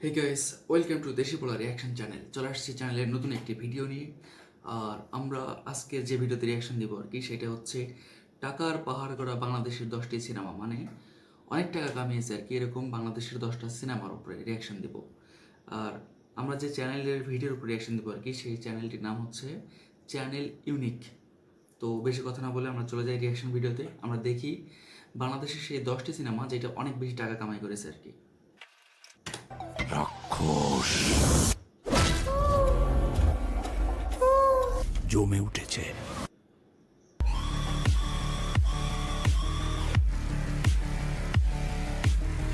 Hey guys welcome to দেশি পোলা reaction channel চলে আসছি চ্যানেলের নতুন একটি ভিডিও নিয়ে। আর আমরা আজকে যে ভিডিওতে রিয়াকশন দিব আর কি, সেটা হচ্ছে টাকার পাহাড় করা বাংলাদেশের দশটি সিনেমা মানে অনেক টাকা কামিয়েছে আর কি, এরকম বাংলাদেশের দশটা সিনেমার উপরে রিয়াকশন দিব আর আমরা যে চ্যানেলের ভিডিওর উপরে রিয়াকশন দিব আর কি, সেই চ্যানেলটির নাম হচ্ছে চ্যানেল ইউনিক তো বেশি কথা না বলে আমরা চলে যাই রিয়াকশন ভিডিওতে আমরা দেখি বাংলাদেশের সেই দশটি সিনেমা যেটা অনেক বেশি টাকা কামাই করেছে আর কি। জমে উঠেছে।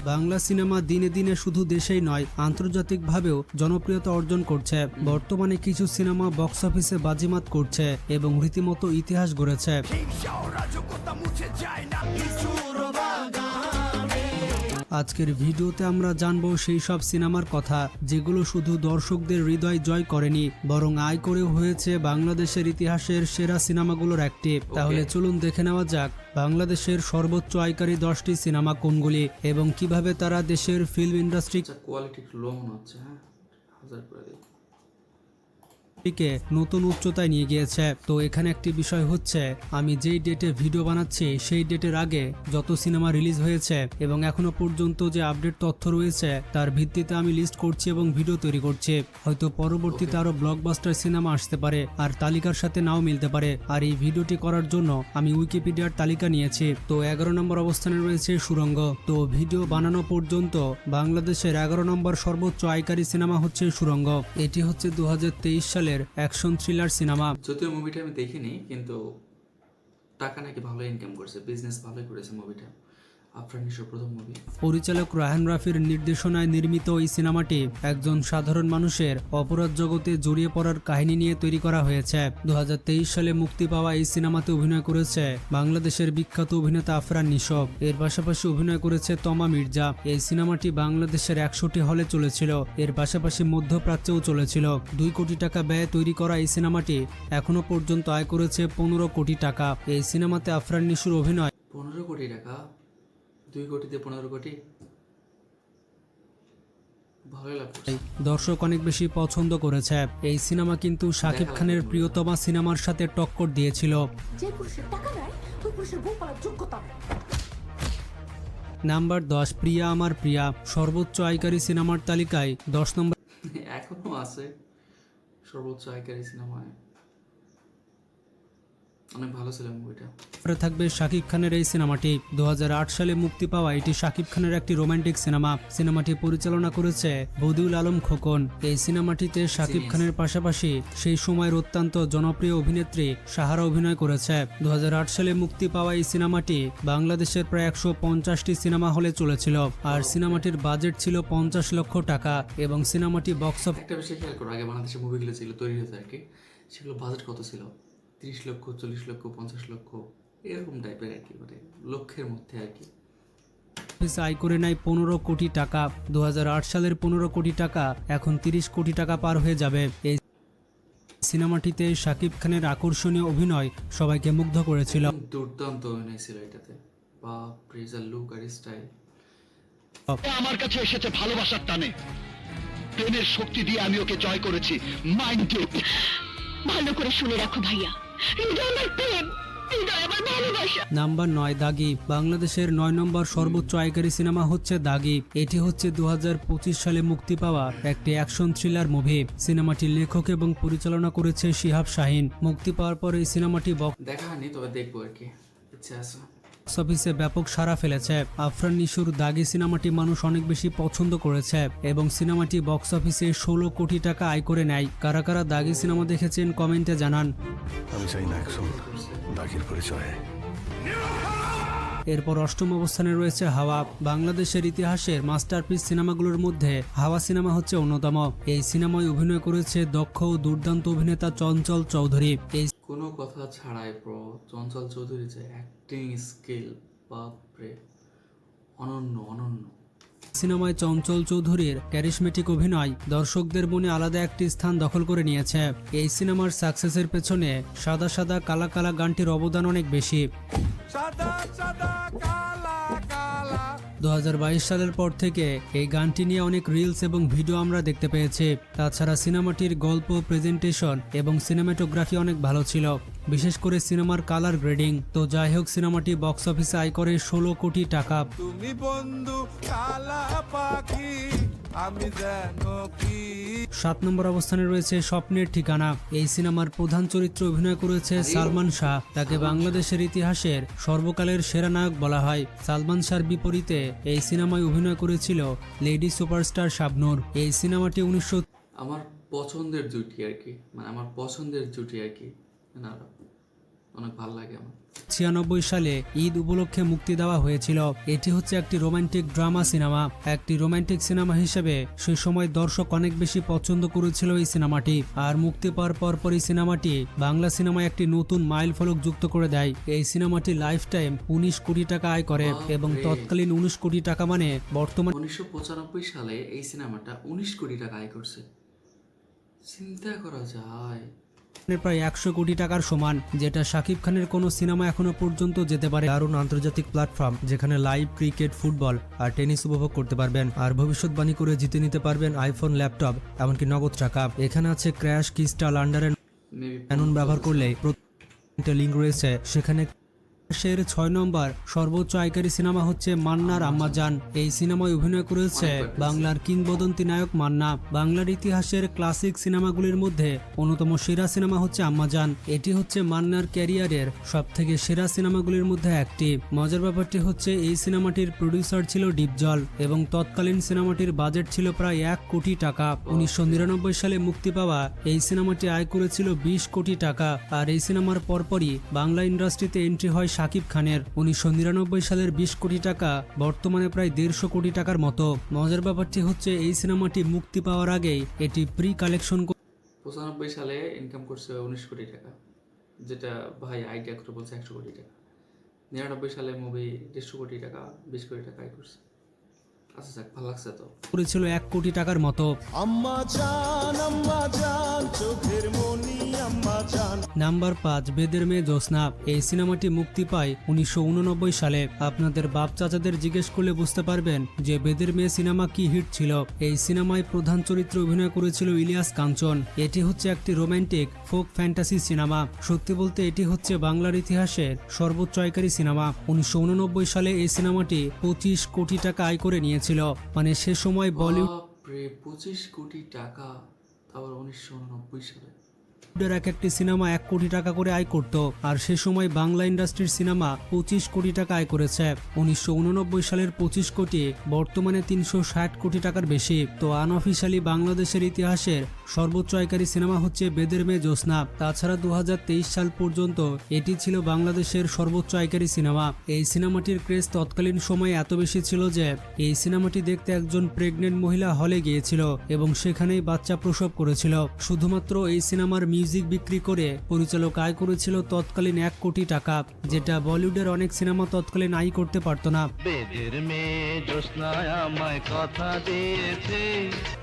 বাংলা সিনেমা দিনে দিনে শুধু দেশেই নয় আন্তর্জাতিকভাবেও জনপ্রিয়তা অর্জন করছে। বর্তমানে কিছু সিনেমা বক্স অফিসে বাজিমাত করছে এবং রীতিমতো ইতিহাস গড়েছে। আজকের ভিডিওতে আমরা জানব সেই সব সিনেমার কথা যেগুলো শুধু দর্শকদের হৃদয় জয় করেনি বরং আয় করে হয়েছে বাংলাদেশের ইতিহাসের সেরা সিনেমাগুলোর একটি। তাহলে চলুন দেখে নেওয়া যাক বাংলাদেশের সর্বোচ্চ আয়কারী দশটি সিনেমা কোনগুলি এবং কীভাবে তারা দেশের ফিল্ম ইন্ডাস্ট্রি কোয়ালিটি একটু লো মনে হচ্ছে হ্যাঁ? হাজার করে কে নতুন উচ্চতায় নিয়ে গিয়েছে। তো এখানে একটি বিষয় হচ্ছে, আমি যেই ডেটে ভিডিও বানাচ্ছি, সেই ডেটের আগে যত সিনেমা রিলিজ হয়েছে এবং এখনও পর্যন্ত যে আপডেট তথ্য রয়েছে, তার ভিত্তিতে আমি লিস্ট করছি এবং ভিডিও তৈরি করছি। হয়তো পরবর্তীতে আরও ব্লকবাস্টার সিনেমা আসতে পারে আর তালিকার সাথে নাও মিলতে পারে। আর এই ভিডিওটি করার জন্য আমি উইকিপিডিয়ার তালিকা নিয়েছি। তো এগারো নম্বর অবস্থানে রয়েছে সুরঙ্গ। তো ভিডিও বানানো পর্যন্ত বাংলাদেশের এগারো নম্বর সর্বোচ্চ আয়কারী সিনেমা হচ্ছে সুরঙ্গ। এটি হচ্ছে দু তেইশ সালের অ্যাকশন থ্রিলার সিনেমা। যদিও মুভিটা আমি দেখিনি, কিন্তু টাকা নাকি ভালো ইনকাম করছে বিজনেস ভালোই করেছে মুভিটা আফরান প্রথম মুভি পরিচালক রায়হান রাফির নির্দেশনায় নির্মিত এই সিনেমাটি একজন সাধারণ মানুষের অপরাধ জগতে জড়িয়ে পড়ার কাহিনী নিয়ে তৈরি করা হয়েছে। দুহাজার তেইশ সালে মুক্তি পাওয়া এই সিনেমাতে অভিনয় করেছে বাংলাদেশের বিখ্যাত অভিনেতা আফরান নিশো। এর পাশাপাশি অভিনয় করেছে তমা মির্জা। এই সিনেমাটি বাংলাদেশের একশোটি হলে চলেছিল এর পাশাপাশি মধ্যপ্রাচ্যেও চলেছিল। দুই কোটি টাকা ব্যয়ে তৈরি করা এই সিনেমাটি এখনও পর্যন্ত আয় করেছে পনেরো কোটি টাকা। এই সিনেমাতে আফরান নিশুর অভিনয় পনেরো কোটি টাকা দুই কোটিতে পনেরো কোটি। দর্শক অনেক বেশি পছন্দ করেছে। এই সিনেমা কিন্তু শাকিব খানের প্রিয়তমা সিনেমার সাথে টক্কর দিয়েছিল। নাম্বার দশ প্রিয়া আমার প্রিয়া। সর্বোচ্চ আয়কারী সিনেমার তালিকায় দশ নম্বর এখনও আছে। সর্বোচ্চ আয়কারী সিনেমায়। অনেক ভালো ছিল মুভিটা নম্বরে থাকবে শাকিব খানের এই সিনেমাটি। দু সালে মুক্তি পাওয়া এটি শাকিব খানের একটি রোমান্টিক সিনেমা সিনেমাটি পরিচালনা করেছে বদিউল আলম খোকন। এই সিনেমাটিতে শাকিব খানের পাশাপাশি সেই সময়ের অত্যন্ত জনপ্রিয় অভিনেত্রী সাহারা অভিনয় করেছে। দু সালে মুক্তি পাওয়া এই সিনেমাটি বাংলাদেশের প্রায় একশো পঞ্চাশটি সিনেমা হলে চলেছিল। আর সিনেমাটির বাজেট ছিল পঞ্চাশ লক্ষ টাকা এবং সিনেমাটি বক্স অফ একটা বিষয় খেয়াল করো আগে বাংলাদেশের মুভিগুলো ছিল তৈরি হয়েছে আর কি সেগুলো বাজেট কত ছিল? তিরিশ লক্ষ চল্লিশ লক্ষ পঞ্চাশ লক্ষ এরকম টাইপের আর কি মানে লক্ষের মধ্যে আর কি। অফিসে আয় করে নেয় পনেরো কোটি টাকা। দুহাজার আট সালের পনেরো কোটি টাকা এখন তিরিশ কোটি টাকা পার হয়ে যাবে। এই সিনেমাটিতে শাকিব খানের আকর্ষণীয় অভিনয় সবাইকে মুগ্ধ করেছিল। দুর্দান্ত অভিনয় ছিল এটাতে। বা প্রেজার লুক আর স্টাইল আমার কাছে এসেছে ভালোবাসার টানে। প্রেমের শক্তি দিয়ে আমি ওকে জয় করেছি। মাইন্ড ভালো করে শুনে রাখো ভাইয়া। নাম্বার নয়, দাগি। বাংলাদেশের নয় নম্বর সর্বোচ্চ আয়কারী সিনেমা হচ্ছে দাগি। এটি হচ্ছে দু হাজার পঁচিশ সালে মুক্তি পাওয়া একটি অ্যাকশন থ্রিলার মুভি। সিনেমাটি লেখক এবং পরিচালনা করেছে শিহাব শাহিন। মুক্তি পাওয়ার পর এই সিনেমাটি দেখা হয়নি, তবে দেখব আর কি। ইচ্ছা আছে। অফিসে ব্যাপক সাড়া ফেলেছে। আফরান নিশুর দাগি সিনেমাটি মানুষ অনেক বেশি পছন্দ করেছে এবং সিনেমাটি বক্স অফিসে ষোলো কোটি টাকা আয় করে নেয়। কারা কারা দাগি সিনেমা দেখেছেন কমেন্টে জানান। আমি চাই না একজন দাগের পরিচয়ে। এরপর অষ্টম অবস্থানে রয়েছে হাওয়া। বাংলাদেশের ইতিহাসের মাস্টারপিস সিনেমাগুলোর মধ্যে হাওয়া সিনেমা হচ্ছে অন্যতম। এই সিনেমায় অভিনয় করেছে দক্ষ ও দুর্দান্ত অভিনেতা চঞ্চল চৌধুরী। এই কোনো কথা ছাড়াই প্র চঞ্চল চৌধুরী যে অ্যাক্টিং স্কিল বাপরে। অনন্য অনন্য। সিনেমায় চঞ্চল চৌধুরীর ক্যারিসমেটিক অভিনয় দর্শকদের মনে আলাদা একটি স্থান দখল করে নিয়েছে। এই সিনেমার সাকসেসের পেছনে সাদা সাদা কালা কালা গানটির অবদান অনেক বেশি। সাদা সাদা দু হাজার বাইশ সালের পর থেকে এই গানটি নিয়ে অনেক রিলস এবং ভিডিও আমরা দেখতে পেয়েছি। তাছাড়া সিনেমাটির গল্প প্রেজেন্টেশন এবং সিনেমাটোগ্রাফি অনেক ভালো ছিল। বিশেষ করে সিনেমার কালার গ্রেডিং তো যাই হোক সিনেমাটি বক্স অফিসে আয় করে ষোলো কোটি টাকা। তুমি বন্ধু কালা পাখি। আমি যেন কি সাত নম্বর অবস্থানে রয়েছে স্বপ্নের ঠিকানা। এই সিনেমার প্রধান চরিত্রে অভিনয় করেছে সালমান শাহ। তাকে বাংলাদেশের ইতিহাসের সর্বকালের সেরা নায়ক বলা হয়। সালমান শাহর বিপরীতে এই সিনেমায় অভিনয় করেছিল লেডি সুপারস্টার শাবনূর। এই সিনেমাটি উনিশশো আমার পছন্দের জুটি আর কি। মানে আমার পছন্দের জুটি আর কি। না অনেক ভালো লাগে আমার। ছিয়ানব্বই সালে ঈদ উপলক্ষে মুক্তি দেওয়া হয়েছিল। এটি হচ্ছে একটি রোমান্টিক ড্রামা সিনেমা। একটি রোমান্টিক সিনেমা হিসেবে সেই সময় দর্শক অনেক বেশি পছন্দ করেছিল এই সিনেমাটি। আর মুক্তি পাওয়ার পরপরই সিনেমাটি বাংলা সিনেমায় একটি নতুন মাইল ফলক যুক্ত করে দেয়। এই সিনেমাটি লাইফ টাইম উনিশ কোটি টাকা আয় করে এবং তৎকালীন উনিশ কোটি টাকা মানে বর্তমান উনিশশো পঁচানব্বই সালে এই সিনেমাটা উনিশ কোটি টাকা আয় করছে। চিন্তা করা যায়। প্রায় একশো কোটি টাকার সমান যেটা শাকিব খানের কোনো সিনেমা এখনও পর্যন্ত যেতে পারে। দারুণ আন্তর্জাতিক প্ল্যাটফর্ম যেখানে লাইভ ক্রিকেট ফুটবল আর টেনিস উপভোগ করতে পারবেন আর ভবিষ্যৎবাণী করে জিতে নিতে পারবেন আইফোন ল্যাপটপ এমনকি নগদ টাকা। এখানে আছে ক্র্যাশ কিস্টাল আন্ডার ব্যবহার করলে লিঙ্ক রয়েছে। সেখানে দেশের ছয় নম্বর সর্বোচ্চ আয়কারী সিনেমা হচ্ছে মান্নার আম্মাজান এই সিনেমায় অভিনয় করেছে বাংলার কিংবদন্তি নায়ক মান্না। বাংলার ইতিহাসের ক্লাসিক সিনেমাগুলির মধ্যে অন্যতম সেরা সিনেমা হচ্ছে আম্মাজান। এটি হচ্ছে মান্নার ক্যারিয়ারের সব থেকে সেরা সিনেমাগুলির মধ্যে একটি। মজার ব্যাপারটি হচ্ছে এই সিনেমাটির প্রডিউসার ছিল ডিপজল এবং তৎকালীন সিনেমাটির বাজেট ছিল প্রায় এক কোটি টাকা। উনিশশো নিরানব্বই সালে মুক্তি পাওয়া এই সিনেমাটি আয় করেছিল বিশ কোটি টাকা। আর এই সিনেমার পরপরই বাংলা ইন্ডাস্ট্রিতে এন্ট্রি হয় শাকিব খানের উনিশশো নিরানব্বই সালের বিশ কোটি টাকা, বর্তমানে প্রায় দেড়শো কোটি টাকার মতো। মজার ব্যাপারটি হচ্ছে, এই সিনেমাটি মুক্তি পাওয়ার আগেই এটি প্রি কালেকশন পঁচানব্বই সালে ইনকাম করছে উনিশ কোটি টাকা, যেটা ভাই আইডিয়া করে বলছে একশো কোটি টাকা। নিরানব্বই সালে মুভি দেড়শো কোটি টাকা, বিশ কোটি টাকা আয় করছে। আচ্ছা যাক ভালো লাগছে তো। করেছিল এক কোটি টাকার মতো। আম্মা জান আম্মা জান চোখের মনি আম্মা জান। নাম্বার পাঁচ বেদের মেয়ে জ্যোৎস্না এই সিনেমাটি মুক্তি পায় উনিশশো উননব্বই সালে। আপনাদের বাপ চাচাদের জিজ্ঞেস করলে বুঝতে পারবেন যে বেদের মেয়ে সিনেমা কি হিট ছিল। এই সিনেমায় প্রধান চরিত্রে অভিনয় করেছিল ইলিয়াস কাঞ্চন। এটি হচ্ছে একটি রোমান্টিক ফোক ফ্যান্টাসি সিনেমা। সত্যি বলতে এটি হচ্ছে বাংলার ইতিহাসের সর্বোচ্চ আয়কারী সিনেমা। উনিশশো উননব্বই সালে এই সিনেমাটি পঁচিশ কোটি টাকা আয় করে নিয়েছিল মানে সে সময় বলিউড বাপরে পঁচিশ কোটি টাকা তারপর উনিশশো উননব্বই সালে। বলিউডের এক একটি সিনেমা এক কোটি টাকা করে আয় করত আর সে সময় বাংলা ইন্ডাস্ট্রির সিনেমা পঁচিশ কোটি টাকা আয় করেছে। উনিশশো উননব্বই সালের পঁচিশ কোটি বর্তমানে তিনশো ষাট কোটি টাকার বেশি। তো আনঅফিসিয়ালি বাংলাদেশের ইতিহাসের সর্বোচ্চ আয়কারী সিনেমা হচ্ছে বেদের মেয়ে জ্যোৎস্না তাছাড়া দু হাজার তেইশ সাল পর্যন্ত এটি ছিল বাংলাদেশের সর্বোচ্চ আয়কারী সিনেমা। এই সিনেমাটির ক্রেজ তৎকালীন সময়ে এত বেশি ছিল যে এই সিনেমাটি দেখতে একজন প্রেগনেন্ট মহিলা হলে গিয়েছিল এবং সেখানেই বাচ্চা প্রসব করেছিল। শুধুমাত্র এই সিনেমার মিউজিক বিক্রি করে পরিচালক আয় করেছিল তৎকালীন এক কোটি টাকা যেটা বলিউডের অনেক সিনেমা তৎকালীন আয় করতে পারতো না।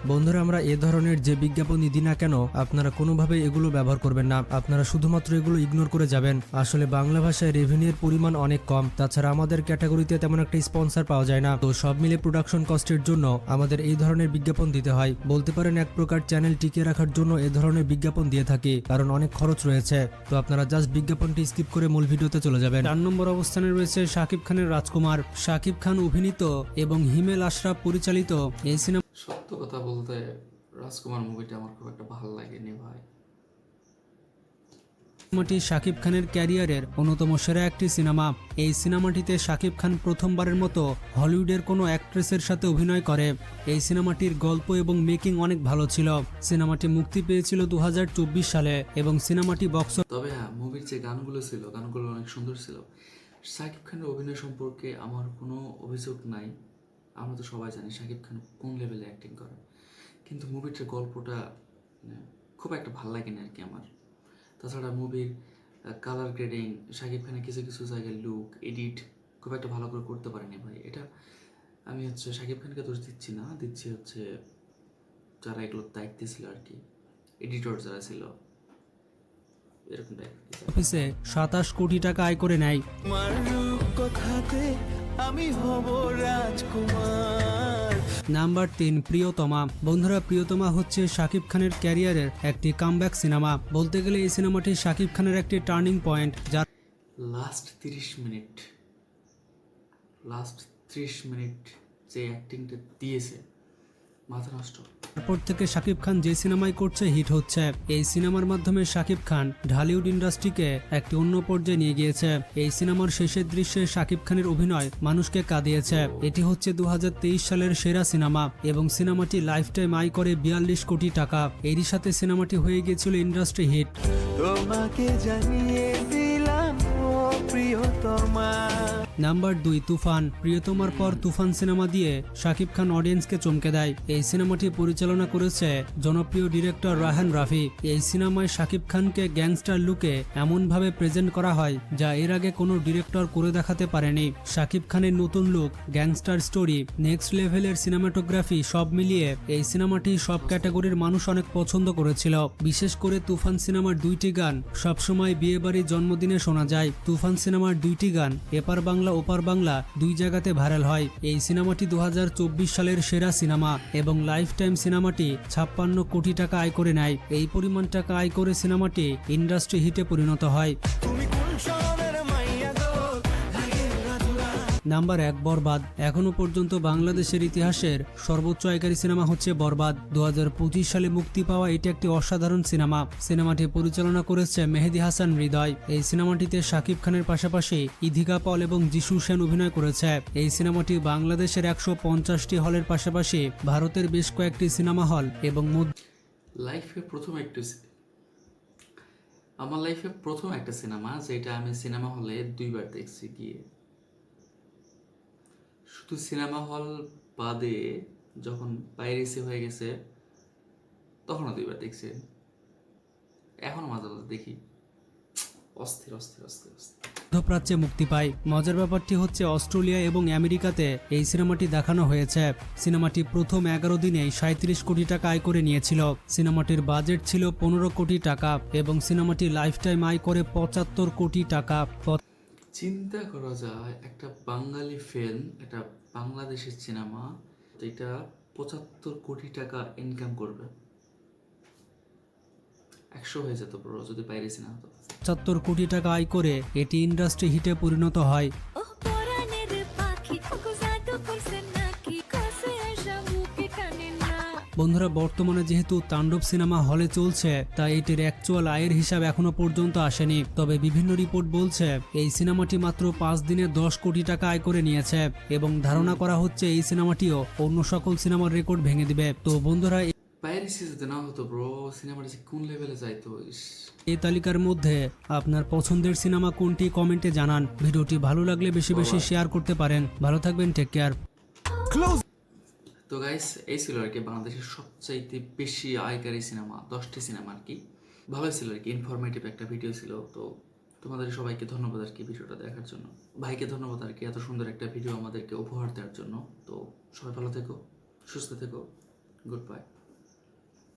বন্ধুরা আমরা এ ধরনের যে বিজ্ঞাপনই দিই না কেন, আপনারা কোনোভাবে এগুলো ব্যবহার করবেন না। আপনারা শুধুমাত্র এগুলো ইগনোর করে যাবেন। আসলে বাংলা ভাষায় রেভিনিউর পরিমাণ অনেক কম। তাছাড়া আমাদের ক্যাটাগরিতে তেমন একটা স্পন্সর পাওয়া যায় না। তো সব মিলে প্রোডাকশন কস্টের জন্য আমাদের এই ধরনের বিজ্ঞাপন দিতে হয়। বলতে পারেন এক প্রকার চ্যানেল টিকিয়ে রাখার জন্য এ ধরনের বিজ্ঞাপন দিয়ে থাকি, কারণ অনেক খরচ রয়েছে। তো আপনারা জাস্ট বিজ্ঞাপনটি স্কিপ করে মূল ভিডিওতে চলে যাবেন। চার নম্বর অবস্থানে রয়েছে শাকিব খানের রাজকুমার। শাকিব খান অভিনীত এবং হিমেল আশরাফ পরিচালিত এই সিনেমা সত্য কথা বলতে রাজকুমার মুভিটা আমার খুব একটা ভালো লাগেনি ভাই। সিনেমাটি শাকিব খানের ক্যারিয়ারের অন্যতম সেরা একটি সিনেমা। এই সিনেমাটিতে শাকিব খান প্রথমবারের মতো হলিউডের কোনো অ্যাক্ট্রেসের সাথে অভিনয় করে। এই সিনেমাটির গল্প এবং মেকিং অনেক ভালো ছিল। সিনেমাটি মুক্তি পেয়েছিল দুহাজার চব্বিশ সালে এবং সিনেমাটি বক্স তবে হ্যাঁ মুভির যে গানগুলো ছিল গানগুলো অনেক সুন্দর ছিল। শাকিব খানের অভিনয় সম্পর্কে আমার কোনো অভিযোগ নাই। আমরা তো সবাই জানি শাকিব খান কোন লেভেলে অ্যাক্টিং করে কিন্তু মুভিটার গল্পটা মানে, খুব একটা ভালো লাগেনি আর কি আমার। তাছাড়া মুভির কালার গ্রেডিং শাকিব খানের কিছু কিছু জায়গায় লুক এডিট খুব একটা ভালো করে করতে পারেনি ভাই। এটা আমি হচ্ছে শাকিব খানকে দোষ দিচ্ছি না দিচ্ছি হচ্ছে যারা এগুলোর দায়িত্বে ছিল আর কি এডিটর যারা ছিল। অফিসে সাতাশ কোটি টাকা আয় করে নেয়। কথাতে আমি হব রাজকুমার। নাম্বার তিন, প্রিয়তমা। বন্ধুরা, প্রিয়তমা হচ্ছে শাকিব খানের ক্যারিয়ারের একটি কামব্যাক সিনেমা বলতে গেলে এই সিনেমাটি শাকিব খানের একটি টার্নিং পয়েন্ট যার লাস্ট তিরিশ মিনিট লাস্ট ত্রিশ মিনিট যে অ্যাক্টিংটা দিয়েছে। মাথা নষ্ট তারপর থেকে শাকিব খান যে সিনেমাই করছে হিট হচ্ছে। এই সিনেমার মাধ্যমে শাকিব খান ঢালিউড ইন্ডাস্ট্রিকে একটি অন্য পর্যায়ে নিয়ে গিয়েছে। এই সিনেমার শেষের দৃশ্যে শাকিব খানের অভিনয় মানুষকে কাঁদিয়েছে। এটি হচ্ছে দু হাজার তেইশ সালের সেরা সিনেমা এবং সিনেমাটি লাইফ টাইম আয় করে বিয়াল্লিশ কোটি টাকা। এরই সাথে সিনেমাটি হয়ে গিয়েছিল ইন্ডাস্ট্রি হিট। তোমাকে জানিয়ে দিলাম প্রিয়তমা। নাম্বার দুই, তুফান। প্রিয়তমার পর তুফান সিনেমা দিয়ে শাকিব খান অডিয়েন্সকে চমকে দেয়। এই সিনেমাটি পরিচালনা করেছে জনপ্রিয় ডিরেক্টর রাহান রাফি। এই সিনেমায় শাকিব খানকে গ্যাংস্টার লুকে এমনভাবে প্রেজেন্ট করা হয় যা এর আগে কোনো ডিরেক্টর করে দেখাতে পারেনি। শাকিব খানের নতুন লুক, গ্যাংস্টার স্টোরি, নেক্সট লেভেলের সিনেমাটোগ্রাফি সব মিলিয়ে এই সিনেমাটি সব ক্যাটাগরির মানুষ অনেক পছন্দ করেছিল। বিশেষ করে তুফান সিনেমার দুইটি গান সবসময় বিয়েবাড়ির জন্মদিনে শোনা যায়। তুফান সিনেমার দুইটি গান এপার বাংলা ওপার বাংলা দুই জায়গাতে ভাইরাল হয়। এই সিনেমাটি দু হাজার চব্বিশ সালের সেরা সিনেমা এবং লাইফ টাইম সিনেমাটি ছাপ্পান্ন কোটি টাকা আয় করে নেয়। এই পরিমাণ টাকা আয় করে সিনেমাটি ইন্ডাস্ট্রি হিটে পরিণত হয়। নাম্বার এক, বরবাদ। এখনও পর্যন্ত বাংলাদেশের ইতিহাসের সর্বোচ্চ আয়কারী সিনেমা হচ্ছে বরবাদ। দু হাজার পঁচিশ সালে মুক্তি পাওয়া এটি একটি অসাধারণ সিনেমা। সিনেমাটি পরিচালনা করেছে মেহেদি হাসান হৃদয়। এই সিনেমাটিতে শাকিব খানের পাশাপাশি ইধিকা পল এবং যিশু সেন অভিনয় করেছে। এই সিনেমাটি বাংলাদেশের একশো পঞ্চাশটি হলের পাশাপাশি ভারতের বেশ কয়েকটি সিনেমা হল এবং লাইফে প্রথম একটি আমার লাইফে প্রথম একটা সিনেমা, যেটা আমি সিনেমা হলে দুইবার দেখছি গিয়ে। শুধু সিনেমা হল বাদে যখন পাইরেসি হয়ে গেছে, তখনও দুইবার দেখছি। এখনও মাঝে মাঝে দেখি। অস্থির অস্থির অস্থির অস্থির। মধ্যপ্রাচ্যে মুক্তি পায়। মজার ব্যাপারটি হচ্ছে অস্ট্রেলিয়া এবং আমেরিকাতে এই সিনেমাটি দেখানো হয়েছে। সিনেমাটি প্রথম এগারো দিনেই সাঁত্রিশ কোটি টাকা আয় করে নিয়েছিল। সিনেমাটির বাজেট ছিল পনেরো কোটি টাকা এবং সিনেমাটি লাইফ টাইম আয় করে পঁচাত্তর কোটি টাকা। চিন্তা করা যায়, একটা বাঙালি ফিল্ম একটা বাংলাদেশের সিনেমা যেটা পঁচাত্তর কোটি টাকা ইনকাম করবে। একশো হয়ে যেত পুরো, যদি বাইরে সিনেমা হতো। পঁচাত্তর কোটি টাকা আয় করে এটি ইন্ডাস্ট্রি হিটে পরিণত হয়। বন্ধুরা বর্তমানে যেহেতু তাণ্ডব সিনেমা হলে চলছে তাই এটির অ্যাকচুয়াল আয়ের হিসাব এখনও পর্যন্ত আসেনি। তবে বিভিন্ন রিপোর্ট বলছে এই সিনেমাটি মাত্র পাঁচ দিনে দশ কোটি টাকা আয় করে নিয়েছে এবং ধারণা করা হচ্ছে এই সিনেমাটিও অন্য সকল সিনেমার রেকর্ড ভেঙে দিবে। তো বন্ধুরা পাইরেসি যদি না হতো ব্রো সিনেমাটা কোন লেভেলে যাইতো এই তালিকার মধ্যে আপনার পছন্দের সিনেমা কোনটি কমেন্টে জানান। ভিডিওটি ভালো লাগলে বেশি বেশি শেয়ার করতে পারেন। ভালো থাকবেন টেক কেয়ার তো গাইস এই ছিল আর কি বাংলাদেশের সবচাইতে বেশি আয়কারী সিনেমা, দশটি সিনেমা আর কি। ভালো ছিল আর কি ইনফরমেটিভ একটা ভিডিও ছিল। তো তোমাদের সবাইকে ধন্যবাদ আর কি ভিডিওটা দেখার জন্য। ভাইকে ধন্যবাদ আর কি এত সুন্দর একটা ভিডিও আমাদেরকে উপহার দেওয়ার জন্য। তো সবাই ভালো থেকো, সুস্থ থেকো গুড বাই